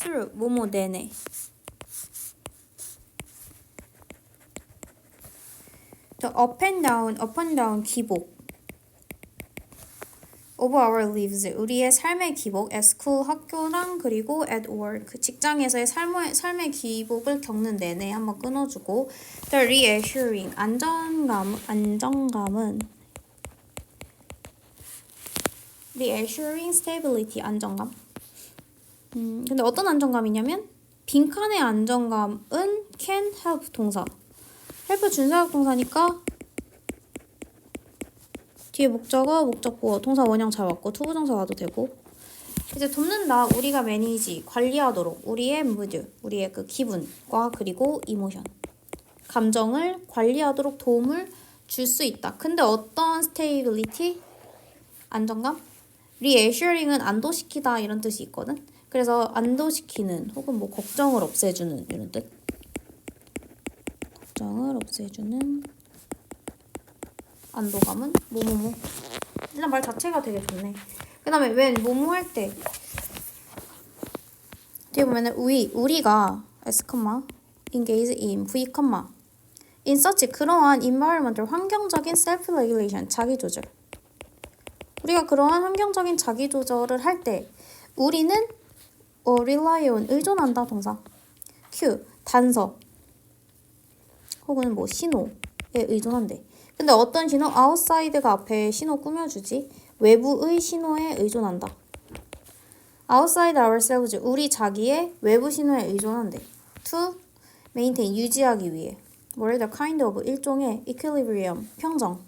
through 뭐뭐 내내 the up and down 기복 of our lives 우리의 삶의 기복 at school 학교랑 그리고 at work 직장에서의 삶의, 삶의 기복을 겪는 내내 한번 끊어주고 the reassuring 안정감 안정감은 reassuring stability 안정감 음, 근데 어떤 안정감이냐면 빈칸의 안정감은 can help 동사. help 준사역 동사니까 뒤에 목적어, 목적보, 동사 원형 잘 왔고 투부정사 와도 되고. 이제 돕는다 우리가 매니지 관리하도록 우리의 무드 우리의 그 기분과 그리고 이모션 감정을 관리하도록 도움을 줄 수 있다. 근데 어떤 스테이빌리티 안정감 리에슈링은 안도시키다 이런 뜻이 있거든. 그래서 안도시키는 혹은 뭐 걱정을 없애주는 이런 뜻. 걱정을 없애주는 안도감은 뭐뭐뭐 일단 말 자체가 되게 좋네. 그 다음에 웬 뭐뭐 할 때 뒤에 보면은 we 우리가 s, engage in v, in such 그러한 environmental 환경적인 self regulation 자기 조절 우리가 그러한 환경적인 자기 조절을 할 때 우리는 어, rely on 의존한다 동사 q 단서 혹은 뭐 신호에 의존한대 근데 어떤 신호? outside가 앞에 신호 꾸며주지. 외부의 신호에 의존한다. outside ourselves, 우리 자기의 외부 신호에 의존한대. to maintain, 유지하기 위해. 뭐래? the kind of, 일종의 equilibrium, 평정.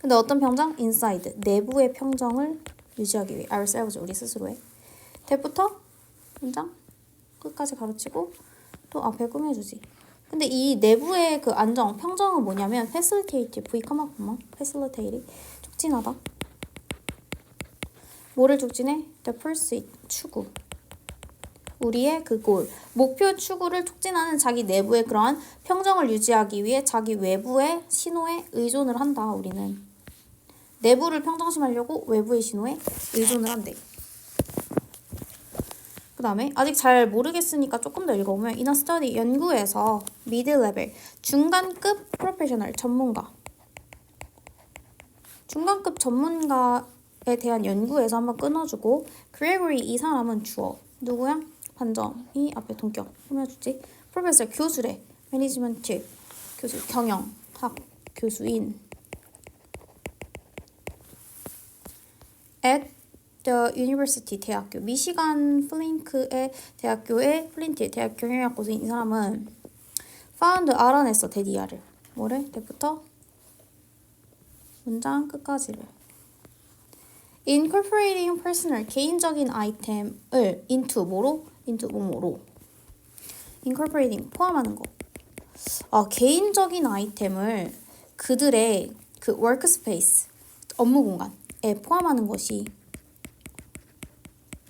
근데 어떤 평정? inside, 내부의 평정을 유지하기 위해. ourselves, 우리 스스로의. 대부터 문장 끝까지 가르치고 또 앞에 꾸며주지. 근데 이 내부의 그 안정, 평정은 뭐냐면 facilitate, V, 컴마, facilitate, 촉진하다. 뭐를 촉진해? The pursuit, 추구. 우리의 그 골, 목표 추구를 촉진하는 자기 내부의 그러한 평정을 유지하기 위해 자기 외부의 신호에 의존을 한다, 우리는. 내부를 평정심하려고 외부의 신호에 의존을 한대. 그 다음에 아직 잘 모르겠으니까 조금 더 읽어보면 a study 연구에서 mid level 중간급 프로페셔널 전문가. 중간급 전문가에 대한 연구에서 한번 끊어주고 그레고리 이 사람은 주어 누구야? 반점이 앞에 동격. 꾸며주지. 프로페서 교수래. 매니지먼트 교수. 경영. 학 교수인 at the University 대학교 미시간 플링크의 대학교의 플린트 대학 경영학 고수인 이 사람은 found 알아냈어 데디아를 뭐래? 때부터 문장 끝까지를 incorporating personal 개인적인 아이템을 into 뭐로? into 뭐뭐로 incorporating 포함하는 거. 아 개인적인 아이템을 그들의 그 workspace 업무 공간에 포함하는 것이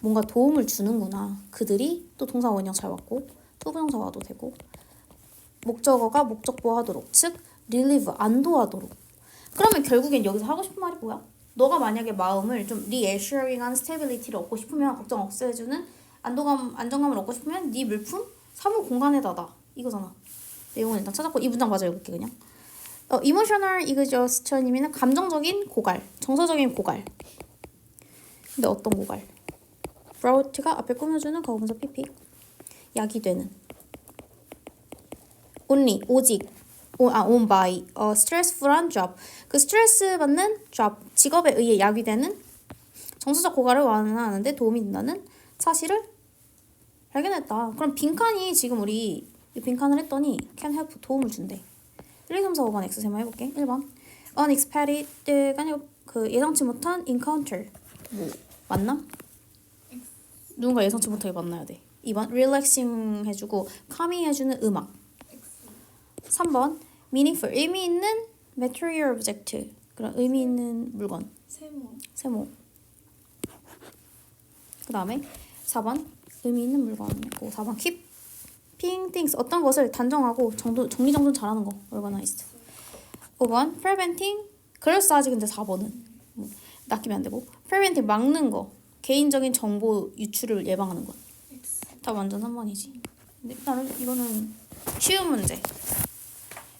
뭔가 도움을 주는구나. 그들이 또 동사 원형 잘 왔고 투부정사 와도 되고 목적어가 목적 보 하도록 즉 relieve 안도하도록 그러면 결국엔 여기서 하고 싶은 말이 뭐야? 너가 만약에 마음을 좀 reassuring한 stability를 얻고 싶으면 걱정 없애주는 안도감 안정감을 얻고 싶으면 네 물품 사무 공간에다 놔 이거잖아. 내용은 일단 찾았고 이 문장 맞아 읽을게 그냥. 어, emotional exhaustion이면 감정적인 고갈, 정서적인 고갈. 근데 어떤 고갈? brought가 앞에 꾸며주는 거분서 pp 약이 되는 only 오직 오, 아 on by 어, stressful한 job 그 스트레스 받는 job 직업에 의해 약이 되는 정서적 고갈을 완화하는데 도움이 된다는 사실을 발견했다. 그럼 빈칸이 지금 우리 이 빈칸을 했더니 can help 도움을 준대. 1, 2, 3, 4, 5번 X 세모 해볼게. 1번. Unexpected가 아니고 그 예상치 못한 encounter. 뭐 만남? 누군가 예상치 못하게 만나야 돼. 2번. Relaxing 해주고 calming 해주는 음악. 3번. meaningful. 의미 있는 material object. 그런 의미 있는 물건. 세모. 세모. 그 다음에 4번. 의미 있는 물건이고 4번 keeping things 어떤 것을 단정하고 정도, 정리정돈 잘하는 거 organized 5번 preventing 그럴싸하지 근데 4번은 낚이면 안 되고 preventing 막는 거 개인적인 정보 유출을 예방하는 것. 다 완전 3번이지. 근데 나는 이거는 쉬운 문제.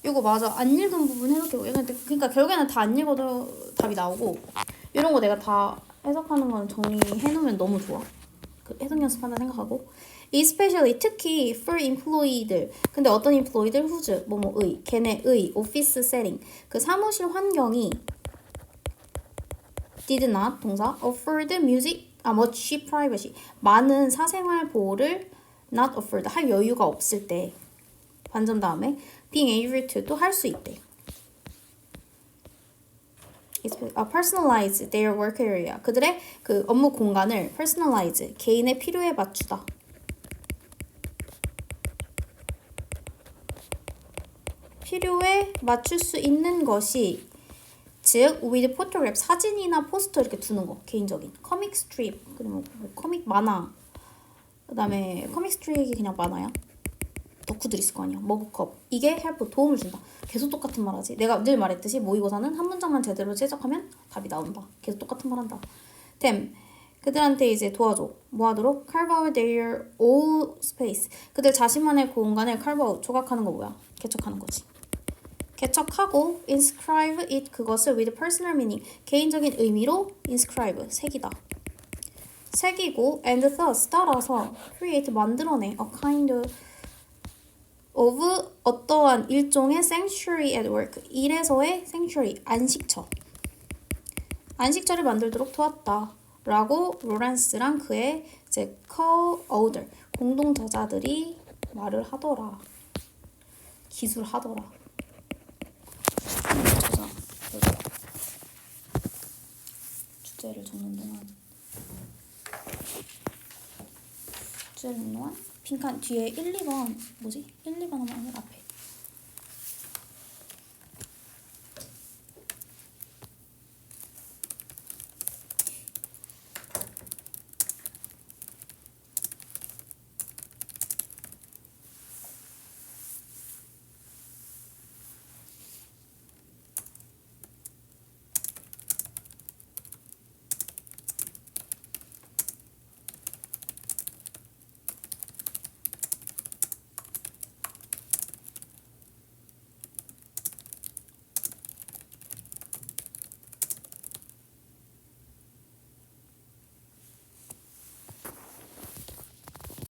이거 맞아. 안 읽은 부분 해석해. 근데 그러니까 결국에는 다 안 읽어도 답이 나오고 이런 거 내가 다 해석하는 건 정리해 놓으면 너무 좋아. 그 해석 연습한다 생각하고 especially 특히 for employee들 근데 어떤 employee들 whose 뭐뭐의 걔네의 오피스 세팅 그 사무실 환경이 did not 동사 offered music 아 much privacy 많은 사생활 보호를 not offered 할 여유가 없을 때 반전 다음에 being able to 또 할 수 있대. 아, personalize their work area. 그들의 그 업무 공간을 personalize 개인의 필요에 맞추다. 필요에 맞출 수 있는 것이 즉 with photograph 사진이나 포스터 이렇게 두는 거 개인적인. 커믹 스트립 그리고 뭐 커믹 만화. 그다음에 커믹 스트립이 그냥 만화야? 덕후들 있을 거 아니야. 머그컵. 이게 헬프 도움을 준다. 계속 똑같은 말하지. 내가 늘 말했듯이 모의고사는 한 문장만 제대로 제작하면 답이 나온다. 계속 똑같은 말한다. 템. 그들한테 이제 도와줘. 뭐 하도록? carve out their own space. 그들 자신만의 공간을 carve out 조각하는 거 뭐야? 개척하는 거지 개척하고 inscribe it 그것을 with personal meaning 개인적인 의미로 inscribe 새기다 새기고 and thus 따라서 create 만들어내 a kind of 어떠한 일종의 sanctuary at work 일에서의 sanctuary 안식처 안식처를 만들도록 도왔다 라고 로렌스랑 그의 이제 co-author 공동 저자들이 말을 하더라 기술하더라 여기다 주제를 적는 동안 주제를 적는 동안 빈칸 뒤에 1, 2번 뭐지? 1, 2번 하면 앞에